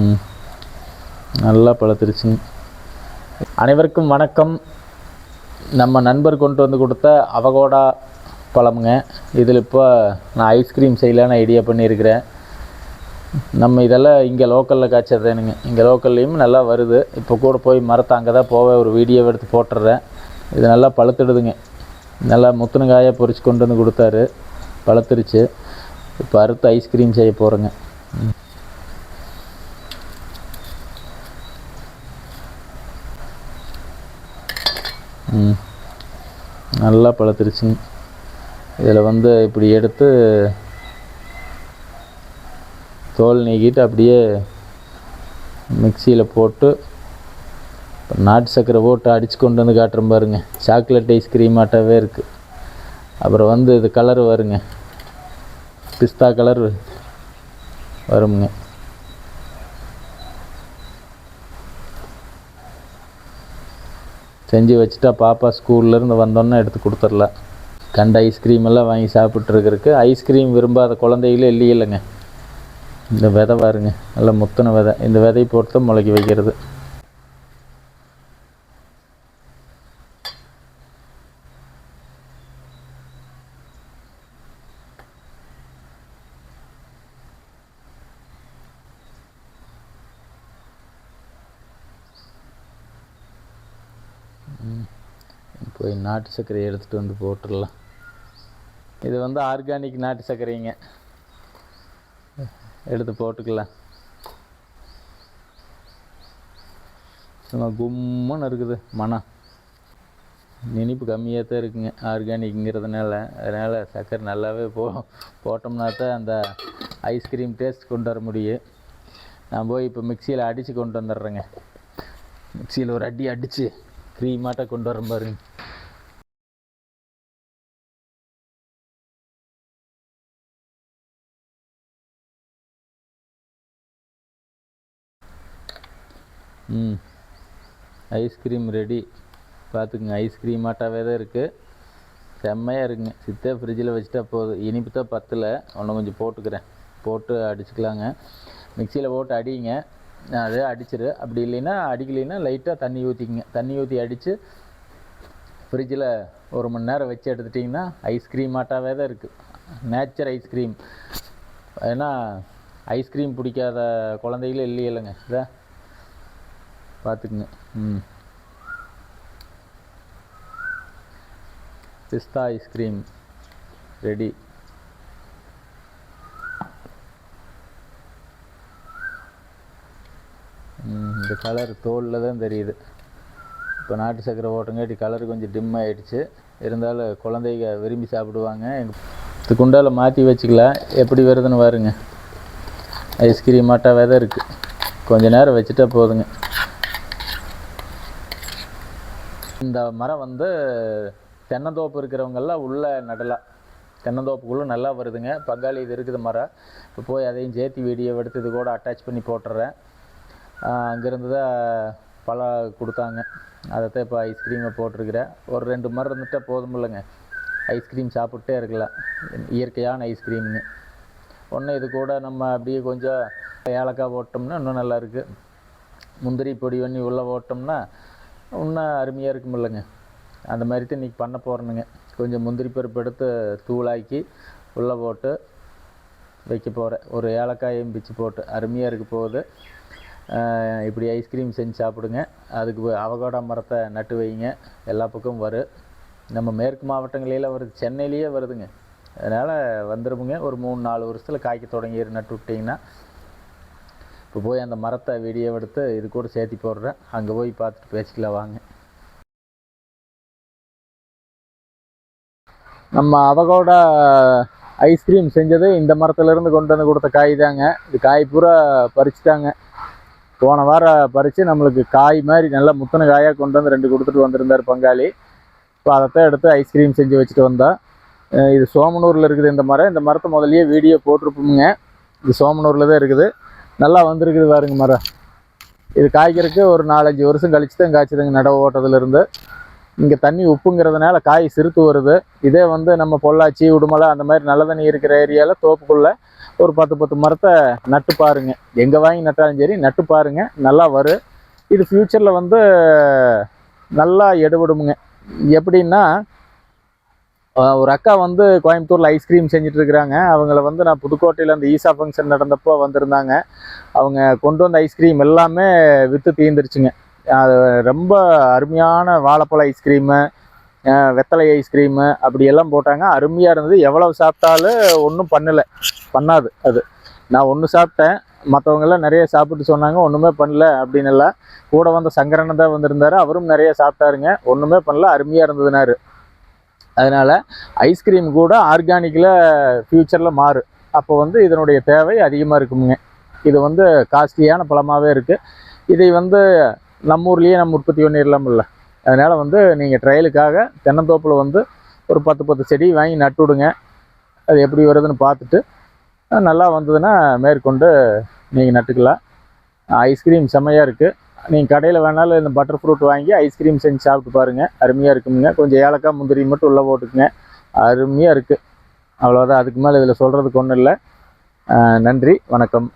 ம். நல்லா பழுத்துருச்சுங்க அனைவருக்கும் வணக்கம். நம்ம நண்பர் கொண்டு வந்து கொடுத்த அவகோடா பழமுங்க. இதில் இப்போ நான் ஐஸ்கிரீம் செய்யலான்னு ஐடியா பண்ணியிருக்கிறேன். நம்ம இதெல்லாம் இங்கே லோக்கலில் காய்ச்சறதேனுங்க இங்கே லோக்கல்லையும் நல்லா வருது. இப்போ கூட போய் மரத்தை அங்கே தான் போவேன் ஒரு வீடியோ எடுத்து போட்டுடுறேன். இது நல்லா பழுத்துடுதுங்க. நல்லா முத்துனங்காயாக பொறிச்சு கொண்டு வந்து கொடுத்தாரு. பழுத்துருச்சு. இப்போ அறுத்து ஐஸ்கிரீம் செய்ய போகிறேங்க நல்லா பழுத்துருச்சுங்க. இதில் வந்து இப்படி எடுத்து தோல் நீக்கிட்டு அப்படியே மிக்சியில் போட்டு நாட்டு சர்க்கரை போட்டு அடித்து கொண்டு வந்து காட்டுறேன் பாருங்க. சாக்லேட் ஐஸ்கிரீம் ஆட்டாவே இருக்குது அப்புறம் வந்து இது கலர் வருங்க. பிஸ்தா கலர் வருங்க. செஞ்சு வச்சுட்டா பாப்பா ஸ்கூல்லேருந்து வந்தோன்னே எடுத்து கொடுத்துர்லாம் கண்ட ஐஸ்கிரீம் எல்லாம் வாங்கி சாப்பிட்ருக்கிறதுக்கு ஐஸ்கிரீம் விரும்பாத குழந்தைகளே இல்லையே இல்லைங்க. இந்த விதை பாருங்க நல்லா முத்தின விதை. இந்த விதை போட்டு தான் முளைக்க வைக்கிறது. போய் நாட்டு சர்க்கரையை எடுத்துகிட்டு வந்து போட்டுடலாம். இது வந்து ஆர்கானிக் நாட்டு சர்க்கரைங்க. எடுத்து போட்டுக்கலாம். சும்மா கும்முன்னு இருக்குது மனம் இனிப்பு கம்மியாக தான் இருக்குங்க ஆர்கானிக்ங்கிறதுனால அதனால் சர்க்கரை நல்லாவே போ போட்டோம்னா தான் அந்த ஐஸ்கிரீம் டேஸ்ட் கொண்டு வர முடியும். நான் போய் இப்போ மிக்சியில் அடித்து கொண்டு வந்துடுறேங்க. மிக்சியில் ஒரு அடி அடித்து க்ரீமாட்டாக கொண்டு வர பாருங்க. ம். ஐஸ்கிரீம் ரெடி பார்த்துக்குங்க ஐஸ்கிரீம் ஆட்டாவே தான் இருக்குது செம்மையாக இருக்குங்க. சித்தே ஃப்ரிட்ஜில் வச்சுட்டா போதும். இனிப்பு தான் பத்தில். ஒன்று கொஞ்சம் போட்டுக்கிறேன். போட்டு அடிச்சுக்கலாங்க. மிக்சியில் போட்டு அடிங்க. அதே அடிச்சிரு. அப்படி இல்லைன்னா அடிக்கலைன்னா லைட்டாக தண்ணி ஊற்றிக்குங்க தண்ணி ஊற்றி அடித்து ஃப்ரிட்ஜில் ஒரு மணி நேரம் வச்சு எடுத்துட்டிங்கன்னா ஐஸ்கிரீம் ஆட்டாவே தான் இருக்குது நேச்சர் ஐஸ்கிரீம் ஏன்னா ஐஸ்கிரீம் பிடிக்காத குழந்தைகளே இல்லையே இல்லைங்க பார்த்துக்குங்க ம். பிஸ்தா ஐஸ்கிரீம் ரெடி. இந்த கலர் தோலில் தான் தெரியுது. இப்போ நாட்டு சக்கரை ஓட்டங்காட்டி கலர் கொஞ்சம் டிம் ஆகிடுச்சு இருந்தாலும் குழந்தைங்க விரும்பி சாப்பிடுவாங்க. எங்கள் இது குண்டால மாற்றி வச்சுக்கலாம் எப்படி வருதுன்னு பாருங்க. ஐஸ்கிரீம் மாட்டாவே தான் இருக்குது கொஞ்சம் நேரம் வச்சுட்டா போதுங்க. இந்த மரம் வந்து தென்னந்தோப்பு இருக்கிறவங்கெல்லாம் உள்ளே நடலாம் தென்னந்தோப்புக்குள்ளே நல்லா வருதுங்க. பங்காளி இது இருக்குது மரம். இப்போ போய் அதையும் சேர்த்து வீடியோ எடுத்து இது கூட அட்டாச் பண்ணி போட்டுறேன். அங்கேருந்து தான் பழம் கொடுத்தாங்க. அதைத்தான் இப்போ ஐஸ்கிரீமை போட்டிருக்கிறேன். ஒரு ரெண்டு மரம் இருந்துட்டால் போதும் இல்லைங்க ஐஸ்கிரீம் சாப்பிட்டே இருக்கலாம். இயற்கையான ஐஸ்கிரீமுங்க ஒன்று இது கூட நம்ம அப்படியே கொஞ்சம் ஏலக்காய் போட்டோம்னா இன்னும் நல்லா இருக்குது முந்திரி பொடி பண்ணி உள்ளே போட்டோம்னா இன்னும் அருமையாக இருக்கும் இல்லைங்க அந்த மாதிரி தான் இன்றைக்கி பண்ண போகிறேனுங்க கொஞ்சம் முந்திரி பருப்பு எடுத்து தூளாக்கி உள்ளே போட்டு வைக்க போகிறேன் ஒரு ஏலக்காயும் பிச்சு போட்டு. அருமையாக இருக்க போகுது. இப்படி ஐஸ்கிரீம் செஞ்சு சாப்பிடுங்க. அதுக்கு அவகோடா மரத்தை நட்டு வைங்க. எல்லா பக்கமும் வரும் நம்ம மேற்கு மாவட்டங்களில் வருது. சென்னையிலேயே வருதுங்க. அதனால் வந்துடுவோங்க ஒரு மூணு நாலு வருஷத்தில் காய்க்க தொடங்கி நட்டு விட்டிங்கன்னா இப்போ போய் அந்த மரத்தை வீடியோ எடுத்து இது கூட சேர்த்தி போடுறேன். அங்கே போய் பார்த்துட்டு பேசிக்கலாம் வாங்க. நம்ம அவகோட ஐஸ்கிரீம் செஞ்சது இந்த மரத்துலேருந்து கொண்டு வந்து கொடுத்த காய் தாங்க. இது காய் பூரா பறிச்சுட்டாங்க. போன வாரம் பறித்து நம்மளுக்கு காய் மாதிரி நல்லா முத்தின காயாக கொண்டு வந்து ரெண்டு கொடுத்துட்டு வந்திருந்தார் பங்காளி. இப்போ அதைத்தான் எடுத்து ஐஸ்கிரீம் செஞ்சு வச்சுட்டு வந்தோம் இது சோமனூரில் இருக்குது இந்த மரம். இந்த மரத்தை முதலியே வீடியோ போட்டிருப்போமுங்க. இது சோமனூரில் தான் இருக்குது. நல்லா வந்திருக்குது பாருங்க மரம் இது காய்க்கிறதுக்கு ஒரு நாலஞ்சு வருஷம் கழிச்சு தான் காய்ச்சதுங்க நடவு ஓட்டத்துலேருந்து. இங்கே தண்ணி உப்புங்கிறதுனால காய் சிறுத்து வருது. இதே வந்து நம்ம பொள்ளாச்சி உடுமலை அந்த மாதிரி நல்ல தண்ணி இருக்கிற ஏரியாவில் தோப்புக்குள்ளே ஒரு பத்து பத்து மரத்தை நட்டு பாருங்க. எங்கே வாங்கி நட்டாலும் சரி நட்டு பாருங்க. நல்லா வரும் இது ஃப்யூச்சரில் வந்து நல்லா எடுபடுமுங்க. எப்படின்னா ஒரு அக்கா வந்து கோயம்புத்தூரில் ஐஸ்கிரீம் செஞ்சுட்டு இருக்கிறாங்க. அவங்கள வந்து நான் புதுக்கோட்டையில் அந்த ஈசா ஃபங்க்ஷன் நடந்தப்போ வந்திருந்தாங்க. அவங்க கொண்டு வந்த ஐஸ்கிரீம் எல்லாமே விற்று தீர்ந்துருச்சுங்க அது ரொம்ப அருமையான வாழைப்பழ ஐஸ்கிரீமு வெத்தலை ஐஸ்கிரீமு அப்படி எல்லாம் போட்டாங்க. அருமையாக இருந்தது. எவ்வளவு சாப்பிட்டாலும் ஒன்றும் பண்ணலை. பண்ணாது அது. நான் ஒன்று சாப்பிட்டேன். மற்றவங்கெல்லாம் நிறைய சாப்பிட்டு சொன்னாங்க. ஒன்றுமே பண்ணல அப்படின்னு எல்லாம். கூட வந்த சங்கரன் தான் வந்திருந்தாரு. அவரும் நிறைய சாப்பிட்டாருங்க. ஒன்றுமே பண்ணல. அருமையாக இருந்ததுனாரு அதனால் ஐஸ்கிரீம் கூட ஆர்கானிக்கில் ஃப்யூச்சரில் மாறு. அப்போ வந்து இதனுடைய தேவை அதிகமாக இருக்குமுங்க. இது வந்து காஸ்ட்லியான பழமாகவே இருக்குது இதை வந்து நம்ம ஊர்லேயே நம்ம உற்பத்தி பண்ணிடலாம்ல அதனால் வந்து நீங்கள் ட்ரையலுக்காக தென்னந்தோப்பில் வந்து ஒரு பத்து பத்து செடி வாங்கி நட்டு விடுங்க. அது எப்படி வருதுன்னு பார்த்துட்டு நல்லா வந்ததுன்னா மேற்கொண்டு நீங்கள் நட்டுக்கலாம். ஐஸ்கிரீம் செம்மையாக இருக்குது நீங்கள் கடையில் வேணாலும் இந்த பட்டர் ஃப்ரூட் வாங்கி ஐஸ்கிரீம் செஞ்சு சாப்பிட்டு பாருங்கள் அருமையாக இருக்குங்க கொஞ்சம் ஏலக்காய் முந்திரி மட்டும் உள்ளே போட்டுக்குங்க. அருமையாக இருக்குது அவ்வளோதான் அதுக்கு மேலே இதில் சொல்கிறதுக்கு ஒன்றும் இல்லை. நன்றி. வணக்கம்.